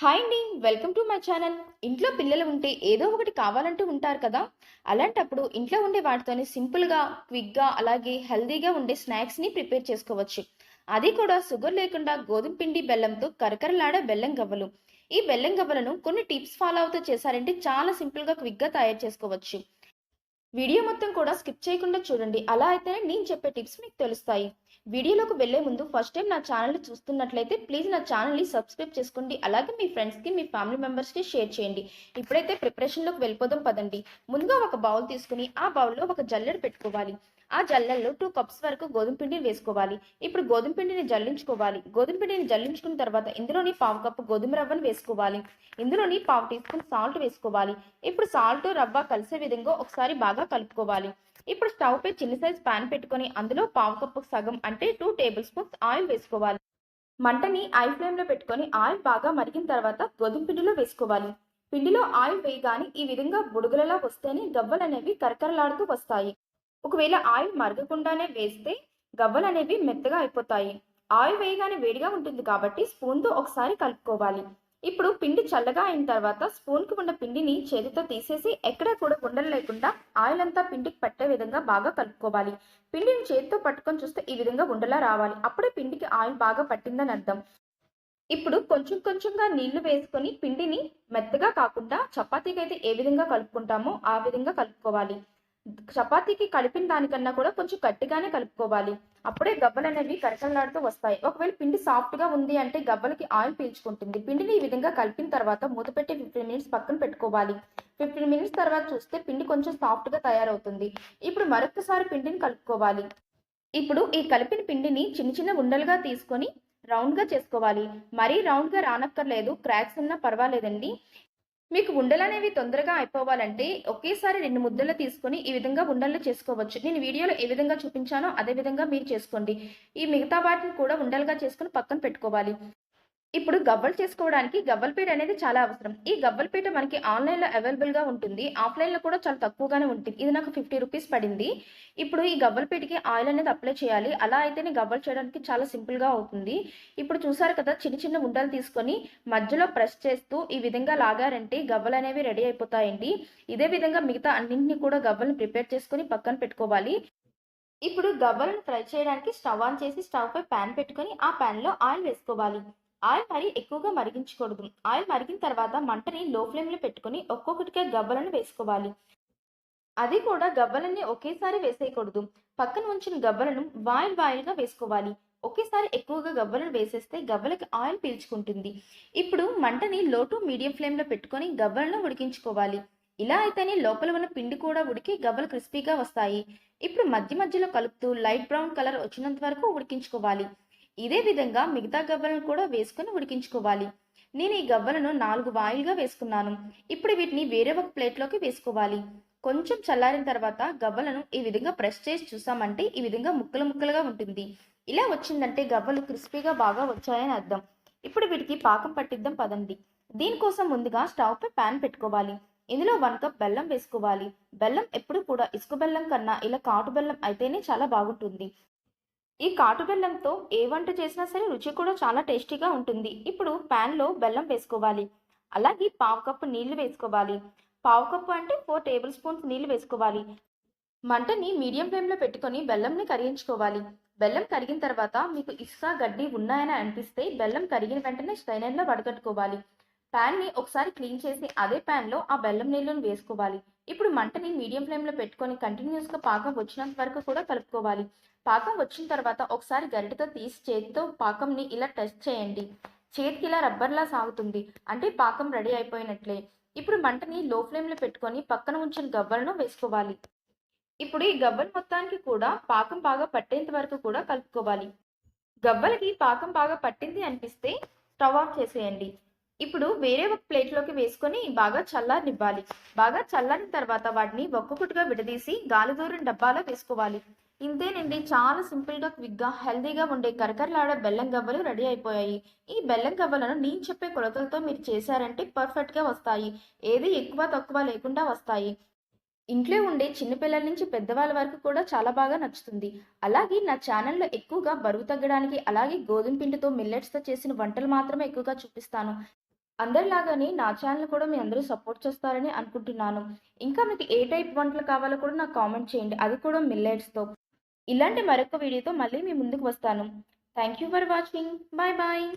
Hi అండి welcome to my channel ఇంట్లో పిల్లలు ఉంటే ఏదో ఒకటి కావాలంటూ ఉంటారు కదా? అలాంటప్పుడు ఇంట్లో ఉండే వాటితోనే సింపుల్గా క్విక్గా అలాగే హెల్దీగా ఉండే స్నాక్స్ని ప్రిపేర్ చేసుకోవచ్చు. అది కూడా షుగర్ లేకుండా గోధుమ పిండి బెల్లంతో కరకరలాడే బెల్లం గవ్వలు. ఈ బెల్లం గవ్వలను కొన్ని టిప్స్ ఫాలో అవుతూ చేశారంటే చాలా సింపుల్గా క్విక్గా తయారు చేసుకోవచ్చు. వీడియో మొత్తం కూడా స్కిప్ చేయకుండా చూడండి. అలా అయితేనే నేను చెప్పే టిప్స్ మీకు తెలుస్తాయి. వీడియోలోకి వెళ్ళే ముందు ఫస్ట్ టైం నా ఛానల్ చూస్తున్నట్లయితే ప్లీజ్ నా ఛానల్ని సబ్స్క్రైబ్ చేసుకోండి. అలాగే మీ ఫ్రెండ్స్కి మీ ఫ్యామిలీ మెంబర్స్కి షేర్ చేయండి. ఇప్పుడైతే ప్రిపరేషన్లోకి వెళ్ళిపోదాం పదండి. ముందుగా ఒక బౌల్ తీసుకుని ఆ బౌల్లో ఒక జల్లెడ పెట్టుకోవాలి. ఆ జల్లల్లో టూ కప్స్ వరకు గోధుమ పిండిని వేసుకోవాలి. ఇప్పుడు గోధుమ పిండిని జల్లించుకోవాలి. గోధుమ పిండిని జల్లించుకున్న తర్వాత ఇందులోని పావు కప్పు గోధుమ రవ్వను వేసుకోవాలి. ఇందులోని పావు టీ స్పూన్ సాల్ట్ వేసుకోవాలి. ఇప్పుడు సాల్ట్ రవ్వ కలిసే విధంగా ఒకసారి బాగా కలుపుకోవాలి. ఇప్పుడు స్టవ్ పై చిన్న సైజ్ పాన్ పెట్టుకొని అందులో పావు కప్పు సగం అంటే టూ టేబుల్ స్పూన్స్ ఆయిల్ వేసుకోవాలి. మంటని ఐ ఫ్లేమ్లో పెట్టుకొని ఆయిల్ బాగా మరిగిన తర్వాత గోధుమ పిండిలో వేసుకోవాలి. పిండిలో ఆయిల్ వేయగానే ఈ విధంగా బుడుగులలా వస్తేనే గవ్వలు అనేవి కరకరలాడుతూ వస్తాయి. ఒకవేళ ఆయిల్ మరగకుండానే వేస్తే గవ్వలు అనేవి మెత్తగా అయిపోతాయి. ఆయిల్ వేయగానే వేడిగా ఉంటుంది కాబట్టి స్పూన్తో ఒకసారి కలుపుకోవాలి. ఇప్పుడు పిండి చల్లగా అయిన తర్వాత స్పూన్కి ఉన్న పిండిని చేతితో తీసేసి ఎక్కడా కూడా ఉండలు లేకుండా ఆయిల్ అంతా పిండికి పట్టే విధంగా బాగా కలుపుకోవాలి. పిండిని చేతితో పట్టుకొని చూస్తే ఈ విధంగా ఉండలా రావాలి. అప్పుడే పిండికి ఆయిల్ బాగా పట్టిందని అర్థం. ఇప్పుడు కొంచెం కొంచెంగా నీళ్ళు వేసుకొని పిండిని మెత్తగా కాకుండా చపాతీకి అయితే ఏ విధంగా కలుపుకుంటామో ఆ విధంగా కలుపుకోవాలి. చపాతీకి కలిపిన దానికన్నా కూడా కొంచెం గట్టిగానే కలుపుకోవాలి. అప్పుడే గబ్బలు అనేవి కరకలాడుతూ వస్తాయి. ఒకవేళ పిండి సాఫ్ట్గా ఉంది అంటే గబ్బలకి ఆయిల్ పీల్చుకుంటుంది. పిండిని ఈ విధంగా కలిపిన తర్వాత మూత పెట్టి ఫిఫ్టీన్ మినిట్స్ పక్కన పెట్టుకోవాలి. ఫిఫ్టీన్ మినిట్స్ తర్వాత చూస్తే పిండి కొంచెం సాఫ్ట్గా తయారవుతుంది. ఇప్పుడు మరొకసారి పిండిని కలుపుకోవాలి. ఇప్పుడు ఈ కలిపిన పిండిని చిన్న చిన్న ఉండలుగా తీసుకొని రౌండ్గా చేసుకోవాలి. మరీ రౌండ్గా రానక్కర్లేదు. క్రాక్స్ ఉన్నా పర్వాలేదండి. మీకు ఉండలు అనేవి తొందరగా అయిపోవాలంటే ఒకేసారి రెండు ముద్దలు తీసుకొని ఈ విధంగా ఉండలు చేసుకోవచ్చు. నేను వీడియోలో ఏ విధంగా చూపించానో అదే విధంగా మీరు చేసుకోండి. ఈ మిగతా వాటిని కూడా ఉండలుగా చేసుకుని పక్కన పెట్టుకోవాలి. ఇప్పుడు గవ్వలు చేసుకోవడానికి గవ్వలపేట అనేది చాలా అవసరం. ఈ గవ్వలపేట మనకి ఆన్లైన్లో అవైలబుల్గా ఉంటుంది. ఆఫ్లైన్లో కూడా చాలా తక్కువగానే ఉంటుంది. ఇది నాకు ఫిఫ్టీ రూపీస్ పడింది. ఇప్పుడు ఈ గవ్వలపేటకి ఆయిల్ అనేది అప్లై చేయాలి. అలా అయితేనే గవ్వలు చేయడానికి చాలా సింపుల్గా అవుతుంది. ఇప్పుడు చూసారు కదా చిన్న చిన్న ఉండలు తీసుకొని మధ్యలో ప్రెస్ చేస్తూ ఈ విధంగా లాగారంటే గవ్వలు అనేవి రెడీ అయిపోతాయండి. ఇదే విధంగా మిగతా అన్నింటినీ కూడా గవ్వలను ప్రిపేర్ చేసుకొని పక్కన పెట్టుకోవాలి. ఇప్పుడు గవ్వలను ఫ్రై చేయడానికి స్టవ్ ఆన్ చేసి స్టవ్ పై ప్యాన్ పెట్టుకొని ఆ ప్యాన్లో ఆయిల్ వేసుకోవాలి. ఆయిల్ మరీ ఎక్కువగా మరిగించకూడదు. ఆయిల్ మరిగిన తర్వాత మంటని లో ఫ్లేమ్లో పెట్టుకొని ఒక్కొక్కటిగా గవ్వలను వేసుకోవాలి. అది కూడా గవ్వలన్నీ ఒకేసారి వేసేయకూడదు. పక్కన ఉంచిన గవ్వలను వాయిల్ వాయిల్గా వేసుకోవాలి. ఒకేసారి ఎక్కువగా గవ్వలను వేసేస్తే గవ్వలకి ఆయిల్ పీల్చుకుంటుంది. ఇప్పుడు మంటని లో టు మీడియం ఫ్లేమ్లో పెట్టుకొని గవ్వలను ఉడికించుకోవాలి. ఇలా అయితేనే లోపల ఉన్న పిండి కూడా ఉడికి గవ్వలు క్రిస్పీగా వస్తాయి. ఇప్పుడు మధ్య మధ్యలో కలుపుతూ లైట్ బ్రౌన్ కలర్ వచ్చినంత వరకు ఉడికించుకోవాలి. ఇదే విధంగా మిగతా గవ్వలను కూడా వేసుకొని ఉడికించుకోవాలి. నేను ఈ గవ్వలను నాలుగు వాయిల్గా వేసుకున్నాను. ఇప్పుడు వీటిని వేరే ఒక ప్లేట్లోకి వేసుకోవాలి. కొంచెం చల్లారిన తర్వాత గవ్వలను ఈ విధంగా ప్రెస్ చేసి చూసామంటే ఈ విధంగా ముక్కలు ముక్కలుగా ఉంటుంది. ఇలా వచ్చిందంటే గవ్వలు క్రిస్పీగా బాగా వచ్చాయని అర్థం. ఇప్పుడు వీటికి పాకం పట్టిద్దాం పదండి. దీనికోసం ముందుగా స్టవ్పై ప్యాన్ పెట్టుకోవాలి. ఇందులో వన్ కప్ బెల్లం వేసుకోవాలి. బెల్లం ఎప్పుడు కూడా ఇసుక బెల్లం కన్నా ఇలా కాటు బెల్లం అయితేనే చాలా బాగుంటుంది. ఈ కాటు బెల్లంతో ఏ వంట చేసినా సరే రుచి కూడా చాలా టేస్టీగా ఉంటుంది. ఇప్పుడు ప్యాన్లో బెల్లం వేసుకోవాలి. అలాగే పావు కప్పు నీళ్ళు వేసుకోవాలి. పావు కప్పు అంటే ఫోర్ టేబుల్ స్పూన్స్ నీళ్ళు వేసుకోవాలి. మంటని మీడియం ఫ్లేమ్లో పెట్టుకొని బెల్లంని కరిగించుకోవాలి. బెల్లం కరిగిన తర్వాత మీకు ఇసుక గడ్డి ఉన్నాయని అనిపిస్తే బెల్లం కరిగిన వెంటనే స్టైనర్లో వడగట్టుకోవాలి ప్యాన్ని ఒకసారి క్లీన్ చేసి అదే ప్యాన్లో ఆ బెల్లం నీళ్ళను వేసుకోవాలి. ఇప్పుడు మంటని మీడియం ఫ్లేమ్లో పెట్టుకొని కంటిన్యూస్గా పాకం వచ్చినంత వరకు కూడా కలుపుకోవాలి. పాకం వచ్చిన తర్వాత ఒకసారి గరిటతో తీసి చేతితో పాకంని ఇలా టెస్ట్ చేయండి. చేతికి ఇలా రబ్బర్లా సాగుతుంది. అంటే పాకం రెడీ అయిపోయినట్లే. ఇప్పుడు మంటని లో ఫ్లేమ్లో పెట్టుకొని పక్కన ఉంచిన గవ్వలను వేసుకోవాలి. ఇప్పుడు ఈ గవ్వల మొత్తానికి కూడా పాకం బాగా పట్టేంత వరకు కూడా కలుపుకోవాలి. గవ్వలకి పాకం బాగా పట్టింది అనిపిస్తే స్టవ్ ఆఫ్ చేసేయండి. ఇప్పుడు వేరే ఒక ప్లేట్లోకి వేసుకొని బాగా చల్లారనివ్వాలి. బాగా చల్లారిన తర్వాత వాటిని ఒక్కొక్కటిగా విడదీసి గాలిదూరం డబ్బాలో వేసుకోవాలి. ఇంతేనండి చాలా సింపుల్గా క్విక్గా హెల్దీగా ఉండే కరకరలాడే బెల్లం గవ్వలు రెడీ అయిపోయాయి. ఈ బెల్లం గవ్వలను నేను చెప్పే కొలతలతో మీరు చేశారంటే పర్ఫెక్ట్గా వస్తాయి. ఏది ఎక్కువ తక్కువ లేకుండా వస్తాయి. ఇంట్లో ఉండే చిన్నపిల్లల నుంచి పెద్దవాళ్ళ వరకు కూడా చాలా బాగా నచ్చుతుంది. అలాగే నా ఛానల్లో ఎక్కువగా బరువు తగ్గడానికి అలాగే గోధుమ పిండితో మిల్లెట్స్తో చేసిన వంటలు మాత్రమే ఎక్కువగా చూపిస్తాను. అందరిలాగానే నా ఛానల్ కూడా మీ అందరూ సపోర్ట్ చేస్తారని అనుకుంటున్నాను. ఇంకా మీకు ఏ టైప్ వంటలు కావాలో కూడా నాకు కామెంట్ చేయండి. అది కూడా మిల్లెట్స్తో ఇలాంటి మరొక వీడియోతో మళ్ళీ మీ ముందుకు వస్తాను. Thank you for watching bye bye